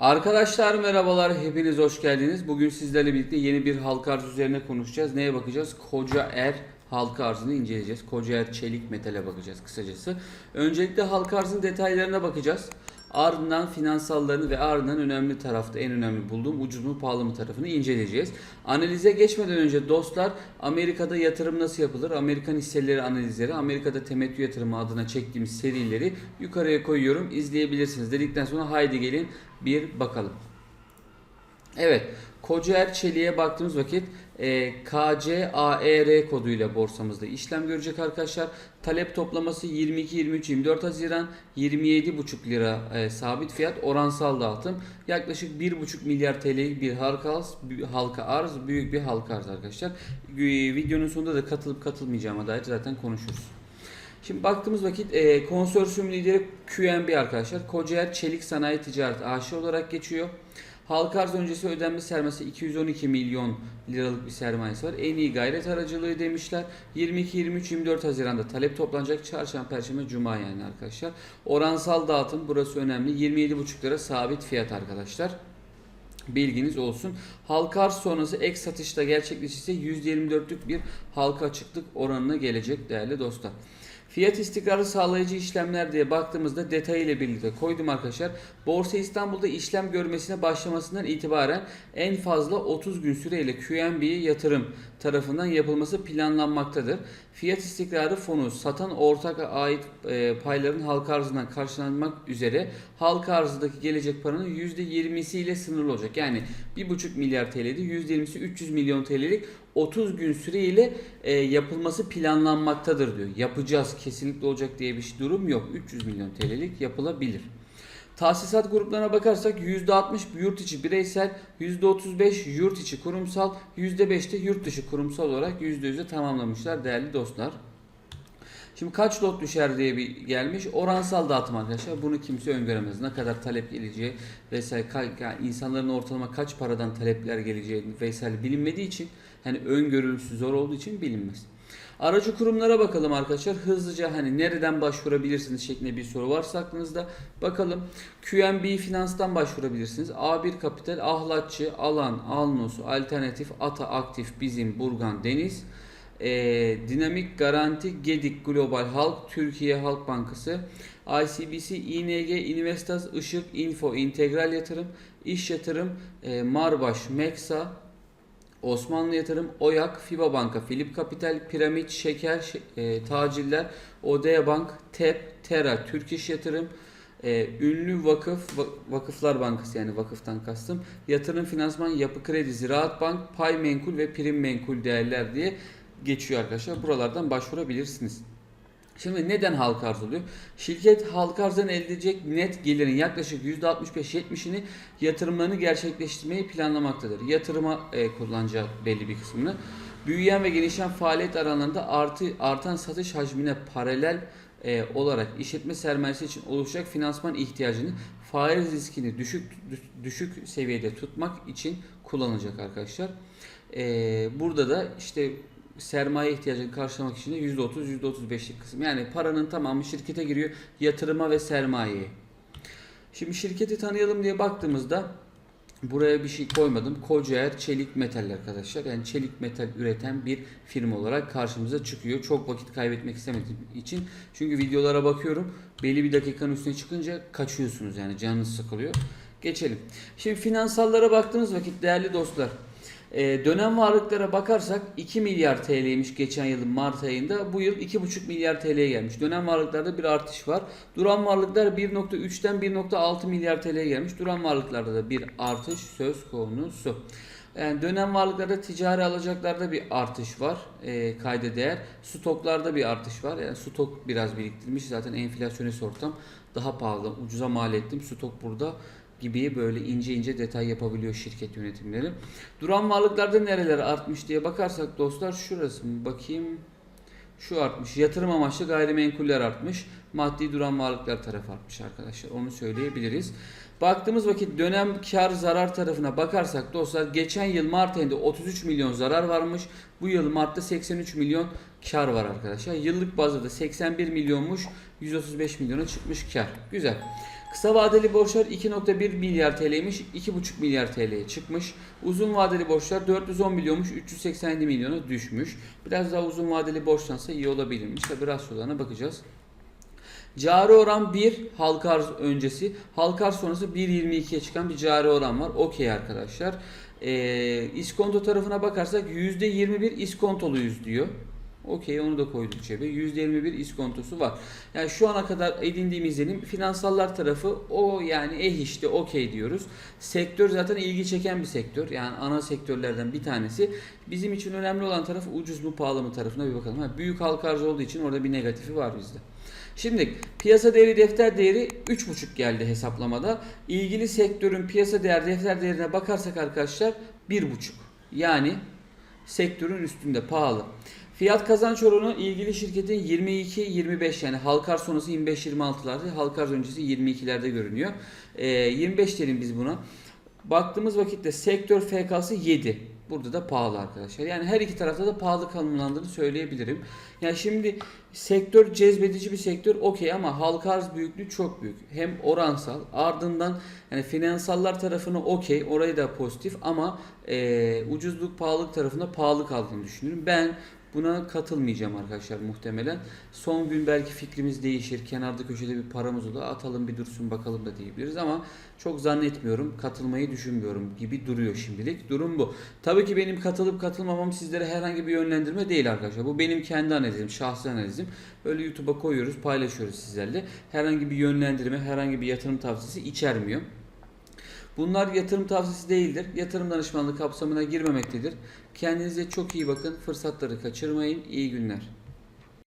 Arkadaşlar merhabalar, hepiniz hoş geldiniz. Bugün sizlerle birlikte yeni bir halka arz üzerine konuşacağız. Neye bakacağız? Koca Er halka arzını inceleyeceğiz. Koca Er çelik metale bakacağız kısacası. Öncelikle halka arzın detaylarına bakacağız. Ardından finansallarını ve ardından önemli tarafta en önemli bulduğum ucuz mu pahalı mı tarafını inceleyeceğiz. Analize geçmeden önce dostlar Amerika'da yatırım nasıl yapılır? Amerikan hisseleri analizleri, Amerika'da temettü yatırımı adına çektiğimiz serileri yukarıya koyuyorum. İzleyebilirsiniz. Dedikten sonra haydi gelin bir bakalım. Evet, Kocaer Çelik'e baktığımız vakit e, KCAER koduyla borsamızda işlem görecek arkadaşlar. Talep toplaması 22, 23, 24 Haziran 27,5 lira e, sabit fiyat oransal dağıtım. Yaklaşık 1,5 milyar TL'lik bir halka arz, halka arz, büyük bir halka arz arkadaşlar. Videonun sonunda da katılıp katılmayacağıma dair zaten konuşuruz. Şimdi baktığımız vakit e, konsorsiyum lideri QNB arkadaşlar. Kocaer Çelik Sanayi Ticaret AŞ olarak geçiyor. Halka arz öncesi ödenme sermayesi 212 milyon liralık bir sermayesi var. En iyi gayret aracılığı demişler. 22, 23, 24 Haziran'da talep toplanacak. Çarşamba, Perşembe, Cuma yani arkadaşlar. Oransal dağıtım burası önemli. 27,5 lira sabit fiyat arkadaşlar. Bilginiz olsun. Halka arz sonrası ek satışta gerçekleşirse %24'lük bir halka açıklık oranına gelecek değerli dostlar. Fiyat istikrarı sağlayıcı işlemler diye baktığımızda detayıyla birlikte koydum arkadaşlar. Borsa İstanbul'da işlem görmesine başlamasından itibaren en fazla 30 gün süreyle QNB'ye yatırım tarafından yapılması planlanmaktadır. Fiyat istikrarı fonu satan ortaka ait e, payların halka arzından karşılanmak üzere halka arzındaki gelecek paranın %20'siyle sınırlı olacak. Yani 1,5 milyar TL'de %20'si 300 milyon TL'lik 30 gün süreyle e, yapılması planlanmaktadır diyor. Yapacağız kesinlikle olacak diye bir şey- durum yok. 300 milyon TL'lik yapılabilir. Tahsisat gruplarına bakarsak %60 yurt içi bireysel, %35 yurt içi kurumsal, %5 de yurt dışı kurumsal olarak %100'e tamamlamışlar değerli dostlar. Şimdi kaç lot düşer diye bir gelmiş. Oransal dağıtım arkadaşlar. Bunu kimse öngöremez. Ne kadar talep geleceği vesaire yani insanların ortalama kaç paradan talepler geleceği vesaire bilinmediği için hani öngörülüsü zor olduğu için bilinmez. Aracı kurumlara bakalım arkadaşlar. Hızlıca hani nereden başvurabilirsiniz şeklinde bir soru varsa aklınızda. Bakalım. QNB Finans'tan başvurabilirsiniz. A1 Kapital, Ahlatçı, Alan, Alnos, Alternatif, Ata Aktif, Bizim, Burgan, Deniz. Ee, Dinamik Garanti, Gedik Global Halk, Türkiye Halk Bankası, ICBC, ING, Investas, Işık, Info, İntegral Yatırım, İş Yatırım, e, Marbaş, Meksa, Osmanlı Yatırım, Oyak, FIBA Banka, Filip Kapital, Piramit, Şeker, Şe- e, Taciller, Odea Bank, TEP, Tera, Türk İş Yatırım, e, Ünlü Vakıf, Va- Vakıflar Bankası yani vakıftan kastım, Yatırım Finansman, Yapı Kredi, Ziraat Bank, Pay Menkul ve Prim Menkul değerler diye geçiyor arkadaşlar. Buralardan başvurabilirsiniz. Şimdi neden halka arz oluyor? Şirket halka arzdan elde edecek net gelirin yaklaşık %65-70'ini yatırımlarını gerçekleştirmeyi planlamaktadır. Yatırıma e, kullanacağı belli bir kısmını. Büyüyen ve gelişen faaliyet alanlarında artı artan satış hacmine paralel e, olarak işletme sermayesi için oluşacak finansman ihtiyacını faiz riskini düşük düşük seviyede tutmak için kullanacak arkadaşlar. E, burada da işte sermaye ihtiyacını karşılamak için de %30 %35'lik kısım. Yani paranın tamamı şirkete giriyor yatırıma ve sermayeye. Şimdi şirketi tanıyalım diye baktığımızda buraya bir şey koymadım. Kocaer Çelik Metal arkadaşlar. Yani çelik metal üreten bir firma olarak karşımıza çıkıyor. Çok vakit kaybetmek istemediğim için. Çünkü videolara bakıyorum. Belli bir dakikanın üstüne çıkınca kaçıyorsunuz yani canınız sıkılıyor. Geçelim. Şimdi finansallara baktığımız vakit değerli dostlar. Ee, dönem varlıklara bakarsak 2 milyar TL'ymiş geçen yılın Mart ayında. Bu yıl 2,5 milyar TL'ye gelmiş. Dönem varlıklarda bir artış var. Duran varlıklar 1.3'ten 1.6 milyar TL'ye gelmiş. Duran varlıklarda da bir artış söz konusu. Yani dönem varlıklarda ticari alacaklarda bir artış var e, kayda değer. Stoklarda bir artış var. Yani stok biraz biriktirmiş. Zaten enflasyonist ortam daha pahalı. Ucuza mal ettim. Stok burada gibi böyle ince ince detay yapabiliyor şirket yönetimleri. Duran varlıklarda nereler artmış diye bakarsak dostlar şurası mı? Bakayım. Şu artmış. Yatırım amaçlı gayrimenkuller artmış. Maddi duran varlıklar tarafı artmış arkadaşlar. Onu söyleyebiliriz. Baktığımız vakit dönem kar zarar tarafına bakarsak dostlar geçen yıl Mart ayında 33 milyon zarar varmış. Bu yıl Mart'ta 83 milyon kar var arkadaşlar. Yıllık bazda da 81 milyonmuş. 135 milyona çıkmış kar. Güzel. Kısa vadeli borçlar 2.1 milyar TL'ymiş, 2.5 milyar TL'ye çıkmış. Uzun vadeli borçlar 410 milyonmuş, 387 milyona düşmüş. Biraz daha uzun vadeli borçlansa iyi olabilirmiş. Tabi rasyolarına bakacağız. Cari oran 1 halka arz öncesi. Halka arz sonrası 1.22'ye çıkan bir cari oran var. Okey arkadaşlar. Ee, iskonto tarafına bakarsak %21 iskontoluyuz diyor. Okey onu da koyduk cebe. %21 iskontosu var. Yani şu ana kadar edindiğim izlenim finansallar tarafı o yani eh işte okey diyoruz. Sektör zaten ilgi çeken bir sektör. Yani ana sektörlerden bir tanesi. Bizim için önemli olan tarafı ucuz mu pahalı mı tarafına bir bakalım. Ha, büyük halka arz olduğu için orada bir negatifi var bizde. Şimdi piyasa değeri defter değeri 3.5 geldi hesaplamada. İlgili sektörün piyasa değer defter değerine bakarsak arkadaşlar 1.5. Yani sektörün üstünde pahalı. Fiyat kazanç oranı ilgili şirketin 22-25 yani halkar sonrası 25-26'larda halkar öncesi 22'lerde görünüyor. Ee, 25 diyelim biz buna. Baktığımız vakitte sektör FK'sı 7. Burada da pahalı arkadaşlar. Yani her iki tarafta da pahalı kalımlandığını söyleyebilirim. Yani şimdi sektör cezbedici bir sektör okey ama halka arz büyüklüğü çok büyük. Hem oransal ardından yani finansallar tarafını okey orayı da pozitif ama e, ucuzluk pahalılık tarafında pahalı kaldığını düşünüyorum. Ben Buna katılmayacağım arkadaşlar muhtemelen. Son gün belki fikrimiz değişir. Kenarda köşede bir paramız olur. Atalım bir dursun bakalım da diyebiliriz ama çok zannetmiyorum. Katılmayı düşünmüyorum gibi duruyor şimdilik. Durum bu. Tabii ki benim katılıp katılmamam sizlere herhangi bir yönlendirme değil arkadaşlar. Bu benim kendi analizim, şahsi analizim. Öyle YouTube'a koyuyoruz, paylaşıyoruz sizlerle. Herhangi bir yönlendirme, herhangi bir yatırım tavsiyesi içermiyor. Bunlar yatırım tavsiyesi değildir. Yatırım danışmanlığı kapsamına girmemektedir. Kendinize çok iyi bakın. Fırsatları kaçırmayın. İyi günler.